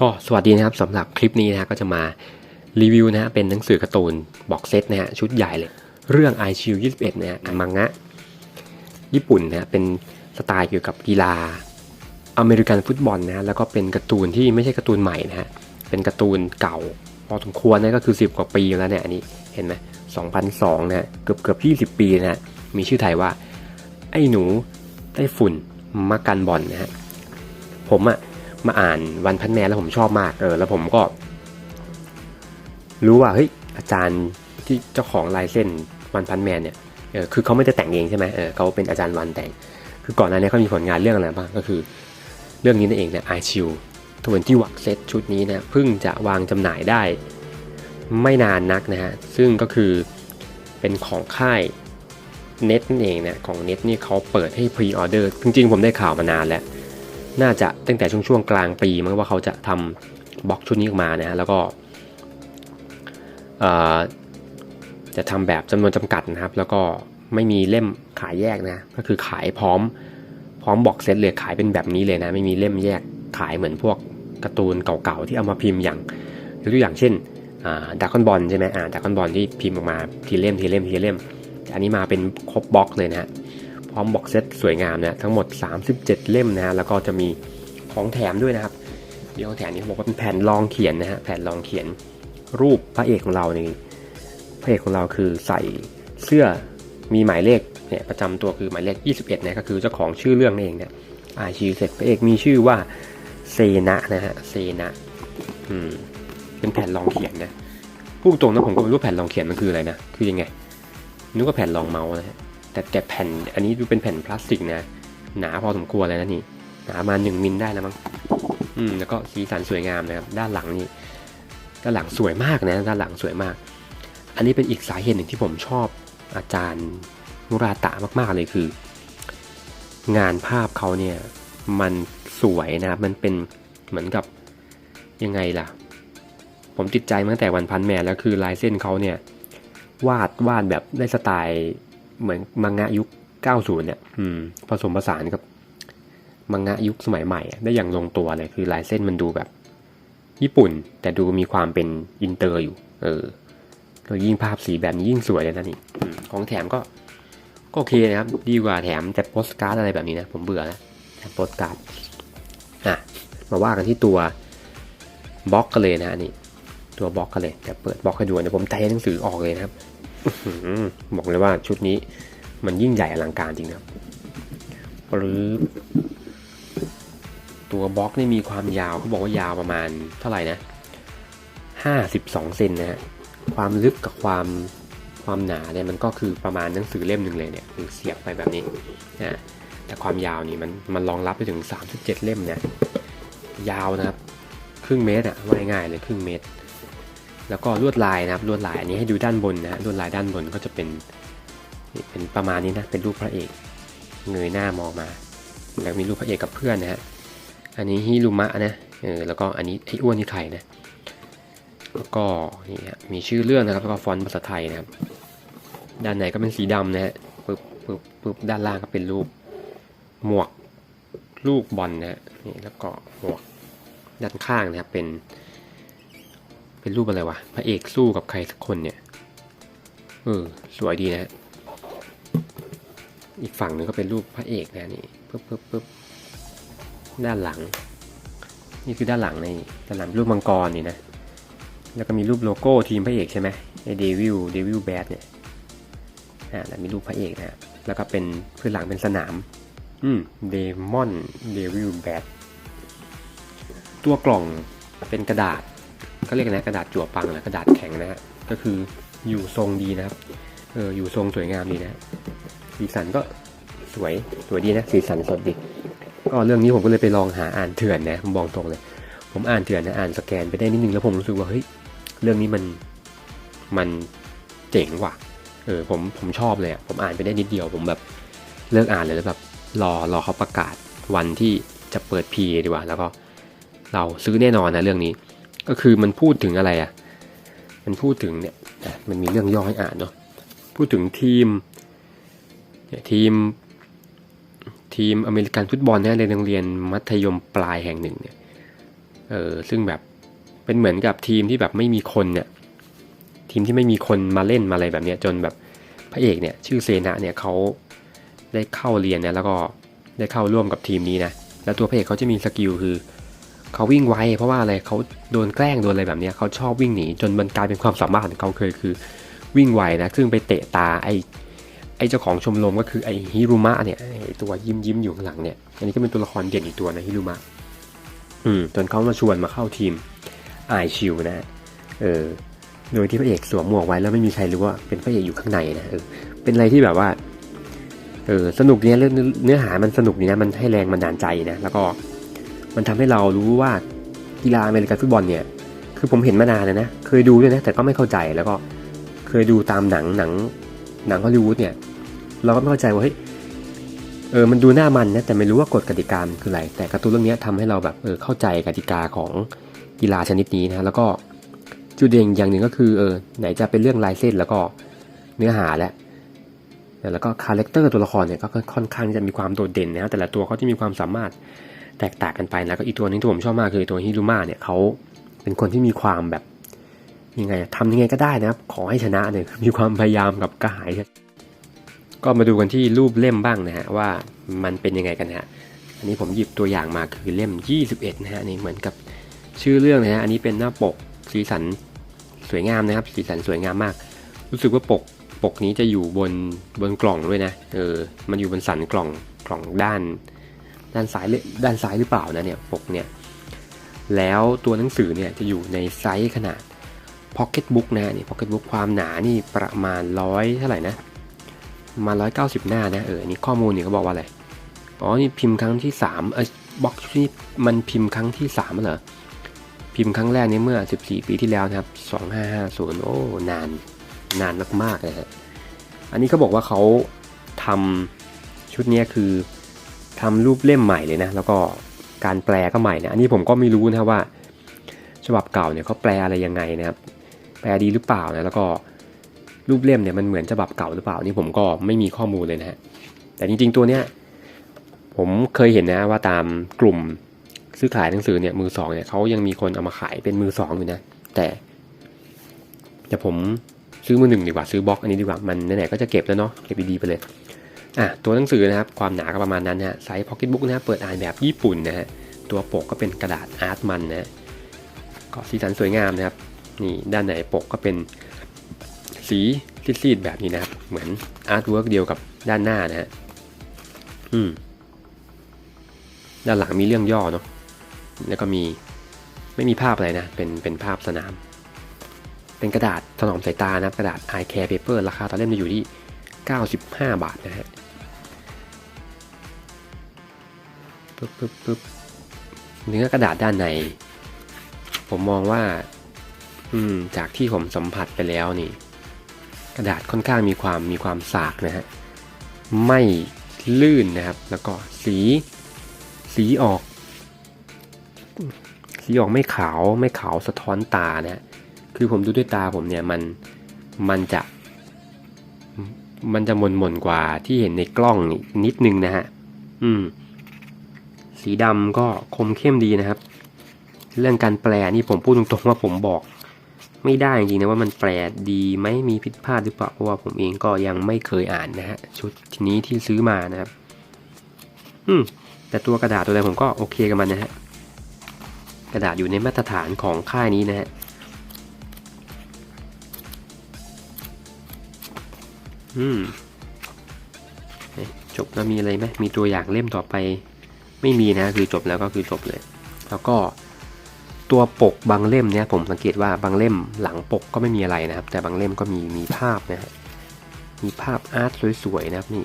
ก็สวัสดีนะครับสำหรับคลิปนี้นะก็จะมารีวิวนะฮะเป็นหนังสือการ์ตูนบอกเซตนะฮะชุดใหญ่เลย เรื่อง i q 21นะฮะมังงะ ญี่ปุ่นนะฮะเป็นสไตล์เกี่ยวกับกีฬาอเมริกันฟุตบอลนะฮะแล้วก็เป็นการ์ตูนที่ไม่ใช่การ์ตูนใหม่นะฮะเป็นการ์ตูนเก่าพอสมควรนะก็คือ 10 กว่าปีแล้วเนี่ยอันนี้เห็นไหม2002นะฮะเกือบเกือบ20ปีนะฮะมีชื่อไทยว่า ไอ้หนูไต้ฝุ่นมากันบอลนะฮะผมอะ มาอ่านวันพันแมนแล้วผมชอบมากเออแล้วผมก็ รู้ว่าเฮ้ยอาจารย์ที่เจ้าของลายเส้นวันพันแมนเนี่ยเออคือเขาไม่ได้แต่งเองใช่ไหมเออเขาเป็นอาจารย์วันแต่ง คือก่อนหน้านี้เขามีผลงานเรื่องอะไรบ้างก็คือ เรื่องนี้นั่นเองเนี่ยไอชิวทเวนตี้วักเซตชุดนี้นะเพิ่งจะวางจำหน่ายได้ไม่นานนักนะฮะ ซึ่งก็คือเป็นของค่ายเน็ตนั่นเองนะ ของเน็ตนี่เขาเปิดให้พรีออเดอร์ จริงๆ ผมได้ข่าวมานานแล้ว น่าจะตั้งแต่ช่วงช่วงกลางปีมั้งว่าเขาจะทำบล็อกชุดนี้ออกมานะฮะแล้วก็จะทำแบบจำนวนจำกัดนะครับ แล้วก็ไม่มีเล่มขายแยกนะ ก็คือขายพร้อม พร้อมบอกเซตเลยขายเป็นแบบนี้เลยนะ ไม่มีเล่มแยกขายเหมือนพวกการ์ตูนเก่าๆที่เอามาพิมพ์อย่างยกตัวอย่างเช่นดักคอนบอลใช่ไหมอ่าดักคอนบอลที่พิมพ์ออกมาทีเล่มทีเล่มทีเล่มแต่อันนี้มาเป็นครบบล็อกเลยนะฮะ พร้อมบ็อกเซตสวยงามนะทั้งหมด 37 เล่มนะฮะแล้วก็จะมีของแถมด้วยนะครับเดี๋ยวของแถมนี้เขาบอกว่าเป็นแผ่นรองเขียนนะฮะแผ่นรองเขียนรูปพระเอกของเรานี่พระเอกของเราคือใส่เสื้อมีหมายเลขเนี่ยประจำตัวคือหมายเลข 21นะก็คือเจ้าของชื่อเรื่องนั่นเองเนี่ยอาชื่อเสร็จพระเอกมีชื่อว่าเซนะนะฮะเซนะอืมเป็นแผ่นรองเขียนนะพูดตรงนะผมก็ไม่รู้แผ่นรองเขียนมันคืออะไรนะคือยังไงนึกว่าแผ่นรองเมาส์นะฮะ แต่แต่แผ่นอันนี้ดูเป็นแผ่นพลาสติกนะ หนาพอสมควรเลยนะนี่ หนามาหนึ่งมิลได้แล้วมั้ง อืมแล้วก็สีสันสวยงามนะครับ ด้านหลังนี่ ด้านหลังสวยมากนะ ด้านหลังสวยมาก อันนี้เป็นอีกสาเหตุหนึ่งที่ผมชอบอาจารย์มุราตะมาก ๆ เลยคือ งานภาพเขาเนี่ย มันสวยนะครับ มันเป็นเหมือนกับยังไงล่ะ ผมติดใจมาตั้งแต่วันพันแมนแล้วคือลายเส้นเขาเนี่ย วาดวาดแบบได้สไตล์ เหมือนมังงะยุค 90 เนี่ย อืม ผสมผสานกับมังงะยุคสมัยใหม่อะได้อย่างลงตัวเลย คือลายเส้นมันดูแบบ ญี่ปุ่น แต่ดูมีความเป็นอินเตอร์อยู่ เออแล้วยิ่งภาพสีแบบนี้ยิ่งสวยเลยนะนี่อืมของแถมก็ ก็โอเคนะครับ ดีกว่าแถมแต่โปสการ์ดอะไรแบบนี้นะ ผมเบื่อแล้วแถมโปสการ์ดอะ มาว่ากันที่ตัวบล็อกกันเลยนะอันนี้ตัวบล็อกกันเลยแต่เปิดบล็อกให้ดูเดี๋ยวผมเทหนังสือออกเลยนะครับอื้อหือ บอกเลยว่าชุดนี้มันยิ่งใหญ่อลังการจริงนะครับ หรือ ตัวบล็อกนี่มีความยาวเขาบอกว่ายาวประมาณเท่าไหร่นะห้าสิบสองเซนนะฮะความลึกกับความความหนาเนี่ยมันก็คือประมาณหนังสือเล่มหนึ่งเลยเนี่ยคือเสียบไปแบบนี้นะแต่ความยาวนี่มันมันรองรับไปถึง 37 เล่มเนี่ยยาวนะครับ ครึ่งเมตรอะว่าง่ายๆเลยครึ่งเมตร แล้วก็ลวดลายนะครับลวดลายอันนี้ให้ดูด้านบนนะฮะลวดลายด้านบนก็จะเป็นเป็นประมาณนี้นะเป็นรูปพระเอกเงยหน้ามองมา แล้วมีรูปพระเอกกับเพื่อนนะฮะอันนี้ฮิรุมะนะเออแล้วก็อันนี้ไอ้อ้วนนี่ใครนะแล้วก็นี่ฮะมีชื่อเรื่องนะครับแล้วก็ฟอนต์ภาษาไทยนะครับ ด้านในก็เป็นสีดำนะฮะปึ๊บปึ๊บปึ๊บด้านล่างก็เป็นรูปหมวกลูกบอลนะฮะนี่แล้วก็หมวกด้านข้างนะครับเป็น เป็นรูปอะไรวะ พระเอกสู้กับใครสักคนเนี่ย เออ สวยดีนะ อีกฝั่งหนึ่งก็เป็นรูปพระเอกนะนี่ปึ๊บปึ๊บปึ๊บด้านหลัง นี่คือด้านหลังในด้านหลังรูปมังกรนี่นะ แล้วก็มีรูปโลโก้ทีมพระเอกใช่ไหมไอเดวิลเดวิลแบดเนี่ย อ่าแล้วมีรูปพระเอกนะฮะแล้วก็เป็นพื้นหลังเป็นสนาม อืมเดมอนเดวิลแบดตัวกล่องเป็นกระดาษ ก็เรียกนะกระดาษจั่วปังนะกระดาษแข็งนะฮะก็คืออยู่ทรงดีนะครับเอออยู่ทรงสวยงามดีนะสีสันก็สวยสวยดีนะสีสันสดดีก็เรื่องนี้ผมก็เลยไปลองหาอ่านเถื่อนนะผมบอกตรงเลย ผมอ่านเถื่อนนะอ่านสแกนไปได้นิดนึงแล้วผมรู้สึกว่าเฮ้ยเรื่องนี้มันมันเจ๋งว่ะเออผมผมชอบเลยอะผมอ่านไปได้นิดเดียว ผมแบบเลิกอ่านเลยแล้วแบบรอรอเขาประกาศวันที่จะเปิดพีดีกว่า แล้วก็เราซื้อแน่นอนนะเรื่องนี้ ก็คือมันพูดถึงอะไรอะ มันพูดถึงเนี่ยมันมีเรื่องย่อให้อ่านเนาะ พูดถึงทีมเนี่ยทีม ทีมอเมริกันฟุตบอลเนี่ยในโรงเรียนมัธยมปลายแห่งหนึ่งเนี่ยเเออซึ่งแบบเป็นเหมือนกับทีมที่แบบไม่มีคนเนี่ย ทีมที่ไม่มีคนมาเล่นมาอะไรแบบเนี้ยจนแบบพระเอกเนี่ยชื่อเซนะเนี่ยเขาได้เข้าเรียนเนี่ยแล้วก็ได้เข้าร่วมกับทีมนี้นะ แล้วตัวพระเอกเขาจะมีสกิลคือ เขาวิ่งไวเพราะว่าอะไรเขาโดนแกล้งโดนอะไรแบบนี้เขาชอบวิ่งหนีจนมันกลายเป็นความสามารถของเขาเคยคือวิ่งไวนะซึ่งไปเตะตาไอไอเจ้าของชมรมก็คือไอฮิรุมะเนี่ยไอตัวยิ้มยิ้มอยู่ข้างหลังเนี่ยอันนี้ก็เป็นตัวละครเด่นอีกตัวนะฮิรุมะอืมจนเขามาชวนมาเข้าทีมไอชิวนะเออโดยที่พระเอกสวมหมวกไว้แล้วไม่มีใครรู้ว่าเป็นพระเอกอยู่ข้างในนะเออเป็นอะไรที่แบบว่าเออสนุกเนี่ยเรื่องเนื้อหามันสนุกดีนะมันให้แรงบันดาลใจนะแล้วก็ มันทำให้เรารู้ว่ากีฬาอเมริกันฟุตบอลเนี่ย คือผมเห็นมานานเลยนะ เคยดูด้วยนะ แต่ก็ไม่เข้าใจแล้วก็เคยดูตามหนังหนังหนังฮอลลีวูดเนี่ย เราก็ไม่เข้าใจว่าเฮ้ยเออมันดูหน้ามันนะแต่ไม่รู้ว่ากฎกติกามันคืออะไร แต่การ์ตูนเรื่องนี้ทำให้เราแบบเออเข้าใจกติกาของกีฬาชนิดนี้นะแล้วก็จุดเด่นอย่างหนึ่งก็คือเออไหนจะเป็นเรื่องลายเส้นแล้วก็เนื้อหาและแล้วก็คาแรคเตอร์ตัวละครเนี่ยก็ค่อนข้างจะมีความโดดเด่นนะแต่ละตัวเขาจะมีความสามารถ แตกต่างกันไปแล้วก็อีกตัวนึงที่ผมชอบมากคือตัวฮิรุมาเนี่ยเขาเป็นคนที่มีความแบบยังไงทำยังไงก็ได้นะครับ ขอให้ชนะเนี่ยมีความพยายามกับกระหาย ก็มาดูกันที่รูปเล่มบ้างนะฮะว่ามันเป็นยังไงกันฮะอันนี้ผมหยิบตัวอย่างมาคือเล่ม 21 นะฮะนี่เหมือนกับชื่อเรื่องนะฮะอันนี้เป็นหน้าปกสีสันสวยงามนะครับ สีสันสวยงามมาก รู้สึกว่าปกปกนี้จะอยู่บนบนกล่องด้วยนะเออมันอยู่บนสันกล่องกล่องด้าน ด้านซ้ายด้านซ้ายหรือเปล่านะเนี่ยปกเนี่ยแล้วตัวหนังสือเนี่ยจะอยู่ในไซส์ขนาด Pocket Book นะนี่ Pocket Book ความหนานี่ประมาณร้อยเท่าไหร่นะมาร้อยเก้าสิบหน้านะเอออันนี้ข้อมูลเนี่ยเขาบอกว่าอะไรอ๋อนี่พิมพ์ครั้งที่สามเออบ็อกนี่มันพิมพ์ครั้งที่สามเหรอพิมพ์ครั้งแรกนี้เมื่อ 14 ปีที่แล้วนะครับ 2550 โอ้นานนานมากๆนะฮะอันนี้เขาบอกว่าเขาทำชุดนี้คือ ทำรูปเล่มใหม่เลยนะ แล้วก็การแปลก็ใหม่นะ อันนี้ผมก็ไม่รู้นะว่า ฉบับเก่าเนี่ยเขาแปลอะไรยังไงนะครับ แปลดีหรือเปล่านะ แล้วก็รูปเล่มเนี่ยมันเหมือนฉบับเก่าหรือเปล่า นี่ผมก็ไม่มีข้อมูลเลยนะฮะ แต่จริงๆตัวเนี้ยผมเคยเห็นนะว่าตามกลุ่มซื้อขายหนังสือเนี่ยมือสองเนี่ยเขายังมีคนเอามาขายเป็นมือสองอยู่นะ แต่แต่ผมซื้อมือหนึ่งดีกว่าซื้อบล็อกอันนี้ดีกว่ามันไหนๆก็จะเก็บแล้วเนาะเก็บดีๆไปเลย อะตัวหนังสือนะครับความหนาก็ประมาณนั้นนะฮะไซส์พ็อกเก็ตบุ๊กนะฮะเปิดอ่านแบบญี่ปุ่นนะฮะตัวปกก็เป็นกระดาษอาร์ตมันนะฮะก็สีสันสวยงามนะครับนี่ด้านในปกก็เป็นสีซีดๆแบบนี้นะครับ เหมือนอาร์ตเวิร์กเดียวกับด้านหน้านะฮะอืมด้านหลังมีเรื่องย่อเนาะแล้วก็มีไม่มีภาพอะไรนะ เป็นเป็นภาพสนาม เป็นกระดาษถนอมสายตานะครับ กระดาษ eye care paper ราคาตอนเล่มจะอยู่ที่ 95 บาทนะฮะ ปึ๊บปึ๊บปึ๊บเนื้อกระดาษด้านใน ผมมองว่า อืม จากที่ผมสัมผัสไปแล้วนี่ กระดาษค่อนข้างมีความมีความสากนะฮะ ไม่ลื่นนะครับ แล้วก็สี สีออก สีออกไม่ขาวไม่ขาวสะท้อนตานะคือผมดูด้วยตาผมเนี่ยมันมันจะ มันจะมนมนกว่าที่เห็นในกล้องนิดนึงนะฮะ อืม สีดำก็คมเข้มดีนะครับ เรื่องการแปลนี่ผมพูดตรงๆว่าผมบอก ไม่ได้จริงๆนะว่ามันแปลดีไหมมีผิดพลาดหรือเปล่าเพราะว่าผมเองก็ยังไม่เคยอ่านนะฮะชุดนี้ที่ซื้อมานะครับ อืมแต่ตัวกระดาษตัวอะไรผมก็โอเคกับมันนะฮะกระดาษอยู่ในมาตรฐานของค่ายนี้นะฮะอืมจบแล้วมีอะไรไหมมีตัวอย่างเล่มต่อไป ไม่มีนะคือจบแล้วก็คือจบเลย แล้วก็ตัวปกบางเล่มเนี่ยผมสังเกตว่าบางเล่มหลังปกก็ไม่มีอะไรนะครับ แต่บางเล่มก็มีมีภาพนะฮะมีภาพอาร์ตสวยๆนะครับนี่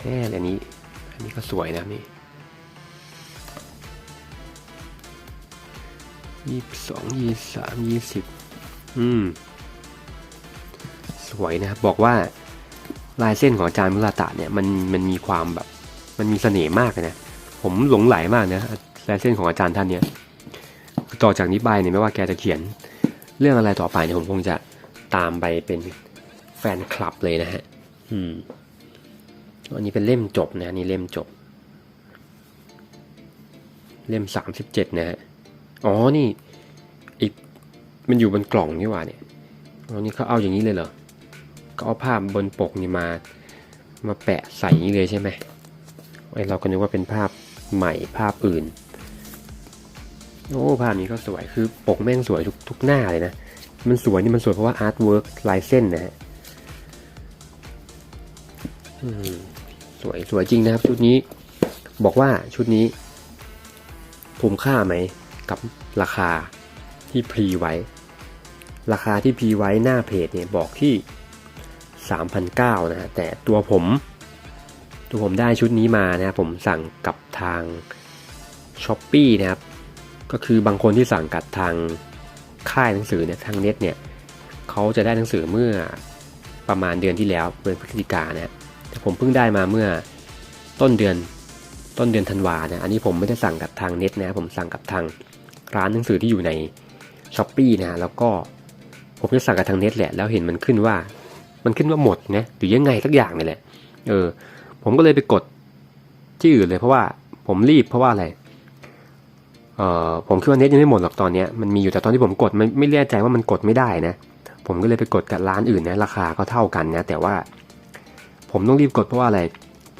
แค่อันนี้อันนี้ก็สวยนะนี่ยี่สิบสองยี่สามยี่สิบอืม สวยนะครับบอกว่าลายเส้นของอาจารย์มุราตะเนี่ยมันมันมีความแบบ มันมีเสน่ห์มากเลยนะ ผมหลงไหลมากนะลายเส้นของอาจารย์ท่านเนี่ยต่อจากนี้ไปเนี่ยไม่ว่าแกจะเขียน เรื่องอะไรต่อไปเนี่ยผมคงจะตามไปเป็นแฟนคลับเลยนะฮะ อืม อันนี้เป็นเล่มจบนะนี่เล่มจบ เล่มสามสิบเจ็ดนะฮะ อ๋อ นี่ อีก มันอยู่บนกล่องนี่หว่าเนี่ยอ๋อนี่เขาเอาอย่างนี้เลยเหรอก็เอาภาพบนปกนี่มา มาแปะใส่นี้เลยใช่ไหมไอเราก็นึกว่าเป็นภาพ ใหม่ภาพอื่น โอ้ภาพนี้ก็สวยคือปกแม่งสวยทุกทุกหน้าเลยนะ มันสวยนี่มันสวยเพราะว่าอาร์ตเวิร์กลายเส้นนะฮะสวยสวยจริงนะครับ ชุดนี้ บอกว่าชุดนี้คุ้มค่าไหมกับราคาที่พรีไว้ ราคาที่พรีไว้หน้าเพจเนี่ยบอกที่ 3,900นะฮะแต่ตัวผม ตัวผมได้ชุดนี้มานะครับผมสั่งกับทาง s h อ p e e นะครับ ก็คือบางคนที่สั่งกับทางค่ายหนังสือเนี่ยทางเน็ตเนี่ยเขาจะได้หนังสือเมื่อประมาณเดือนที่แล้วเดือนพฤศจิกาเนี่ยแต่ผมเพิ่งได้มาเมื่อต้นเดือนต้นเดือนธันวานะอันนี้ผมไม่ได้สั่งกับทางเน็ตนะผมสั่งกับทางร้านหนังสือที่อยู่ใน s h อ p e e นะแล้วก็ผมจะสั่งกับทางเน็ตแหละแล้วเห็นมันขึ้นว่า มันขึ้นว่าหมดนะหรือยังไงสักอย่างนี่แหละเออ ผมก็เลยไปกดที่อื่นเลยเพราะว่าผมรีบเพราะว่าอะไร เอ่อผมคิดว่าเน็ตยังไม่หมดหรอกตอนเนี้ยมันมีอยู่แต่ตอนที่ผมกดมันไม่แน่ใจว่ามันกดไม่ได้นะ ผมก็เลยไปกดกับร้านอื่นนะราคาก็เท่ากันนะ แต่ว่า ผมต้องรีบกดเพราะว่าอะไร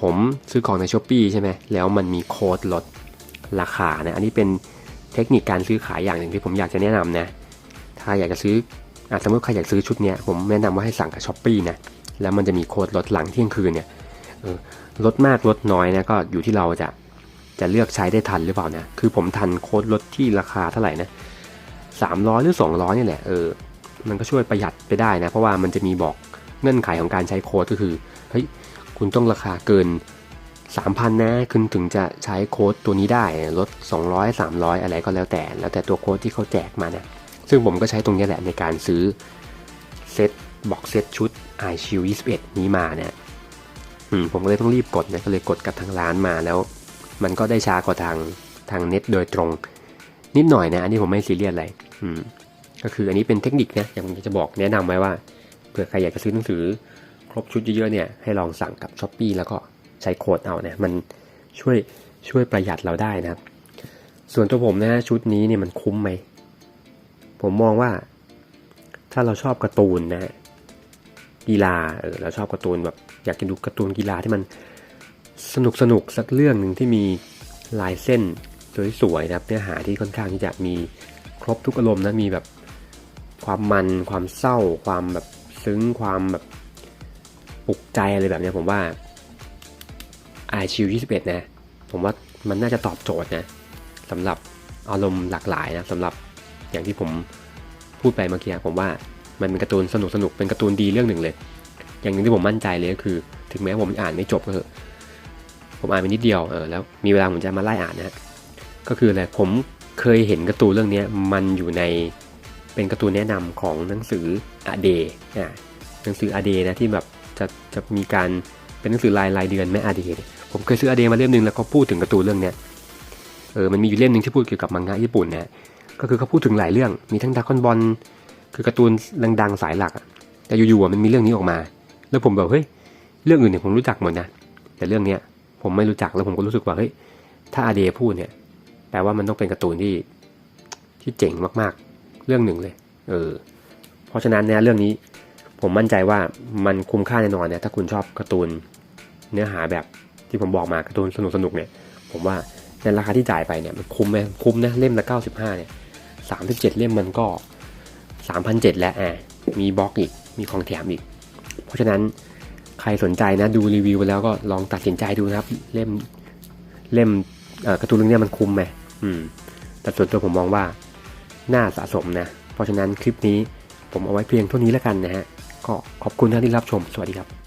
ผมซื้อของในช้อปปีใช่ไหมแล้วมันมีโค้ดลดราคานะอันนี้เป็นเทคนิคการซื้อขายอย่างหนึ่งที่ผมอยากจะแนะนำนะ ถ้าอยากจะซื้ออะสมมติใครอยากซื้อชุดเนี้ยผมแนะนำว่าให้สั่งกับช้อปปีนะแล้วมันจะมีโค้ดลดหลังเที่ยงคืนเนี่ย ลดมากลดน้อยนะก็อยู่ที่เราจะจะเลือกใช้ได้ทันหรือเปล่านะคือผมทันโค้ดลดที่ราคาเท่าไหร่นะสามร้อยหรือสองร้อยนี่แหละเออมันก็ช่วยประหยัดไปได้นะ เพราะว่ามันจะมีบอกเงื่อนไขของการใช้โค้ดก็คือเฮ้ยคุณต้องราคาเกินสามพันนะคุณถึงจะใช้โค้ดตัวนี้ได้ลดสองร้อยสามร้อยอะไรก็แล้วแต่ แล้วแต่ตัวโค้ดที่เขาแจกมานะซึ่งผมก็ใช้ตรงนี้แหละในการซื้อเซตบอกเซตชุด i s h i e l 21 นี้มาเนี่ย อืมผมก็เลยต้องรีบกดนะก็เลยกดกับทางร้านมาแล้ว มันก็ได้ช้ากว่าทางทางเน็ตโดยตรง นิดหน่อยนะ อันนี้ผมไม่ซีเรียสอะไรอืมก็คืออันนี้เป็นเทคนิคนะอย่างจะบอกแนะนำไว้ว่าเผื่อใครอยากจะซื้อหนังสือ ครบชุดเยอะๆเนี่ยให้ลองสั่งกับช้อปปีแล้วก็ใช้โค้ดเอาเนี่ยมันช่วยช่วยประหยัดเราได้นะครับ ส่วนตัวผมนะชุดนี้เนี่ยมันคุ้มไหมผมมองว่า ถ้าเราชอบการ์ตูนนะ กีฬาเออเราชอบการ์ตูนแบบอยากจะดูการ์ตูนกีฬาที่มันสนุกสนุกสักเรื่องหนึ่งที่มีลายเส้นสวยๆนะครับเนื้อหาที่ค่อนข้างที่จะมีครบทุกอารมณ์นะมีแบบความมันความเศร้า ความแบบซึ้งความแบบปลุกใจอะไรแบบนี้ผมว่า i ชิว21 นะ ผมว่ามันน่าจะตอบโจทย์นะสำหรับอารมณ์หลากหลายนะสำหรับอย่างที่ผมพูดไปเมื่อกี้ผมว่า มันเป็นการ์ตูนสนุกสนุกเป็นการ์ตูนดีเรื่องหนึ่งเลย อย่างหนึ่งที่ผมมั่นใจเลยก็คือ ถึงแม้ผมอ่านไม่จบก็เถอะผมอ่านไปนิดเดียวเออแล้วมีเวลาผมจะมาไล่อ่านนะก็คืออะไรผมเคยเห็นการ์ตูนเรื่องนี้มันอยู่ในเป็นการ์ตูนแนะนำของหนังสืออเดอ่าหนังสืออเดนะที่แบบจะจะมีการเป็นหนังสือรายรายเดือนแม่อเดเนี่ยผมเคยซื้ออเดมาเล่มหนึ่งแล้วก็พูดถึงการ์ตูนเรื่องเนี้ยเออมันมีอยู่เล่มหนึ่งที่พูดเกี่ยวกับมังงะญี่ปุ่นนะก็คือเขาพูดถึงหลายเรื่องมีทั้งดาคอนบอล คือการ์ตูนดังๆสายหลักอะแต่อยู่ๆมันมีเรื่องนี้ออกมา แล้วผมแบบเฮ้ยเรื่องอื่นเนี่ยผมรู้จักหมดนะแต่เรื่องเนี้ยผมไม่รู้จักแล้วผมก็รู้สึกว่าเฮ้ยถ้าอาเดพูดเนี่ยแปลว่ามันต้องเป็นการ์ตูนที่ที่เจ๋งมากๆ เรื่องหนึ่งเลย เออ เพราะฉะนั้นเนี่ยเรื่องนี้ผมมั่นใจว่ามันคุ้มค่าแน่นอนเนี่ยถ้าคุณชอบการ์ตูนเนื้อหาแบบที่ผมบอกมาการ์ตูนสนุกสนุกๆเนี่ย ผมว่าในราคาที่จ่ายไปเนี่ยมันคุ้มไหมคุ้มนะเล่มละ95เนี่ย37 เล่มมันก็ 3,007แล้วอะมีบล็อกอีก มีของแถมอีก เพราะฉะนั้นใครสนใจนะดูรีวิวไปแล้วก็ลองตัดสินใจดูนะครับ เล่มเล่มกระตูนเรื่องนี้มันคุ้มไหมอืม แต่ส่วนตัวผมมองว่าน่าสะสมนะ เพราะฉะนั้นคลิปนี้ผมเอาไว้เพียงเท่านี้แล้วกันนะฮะ ก็ขอบคุณท่านที่รับชม สวัสดีครับ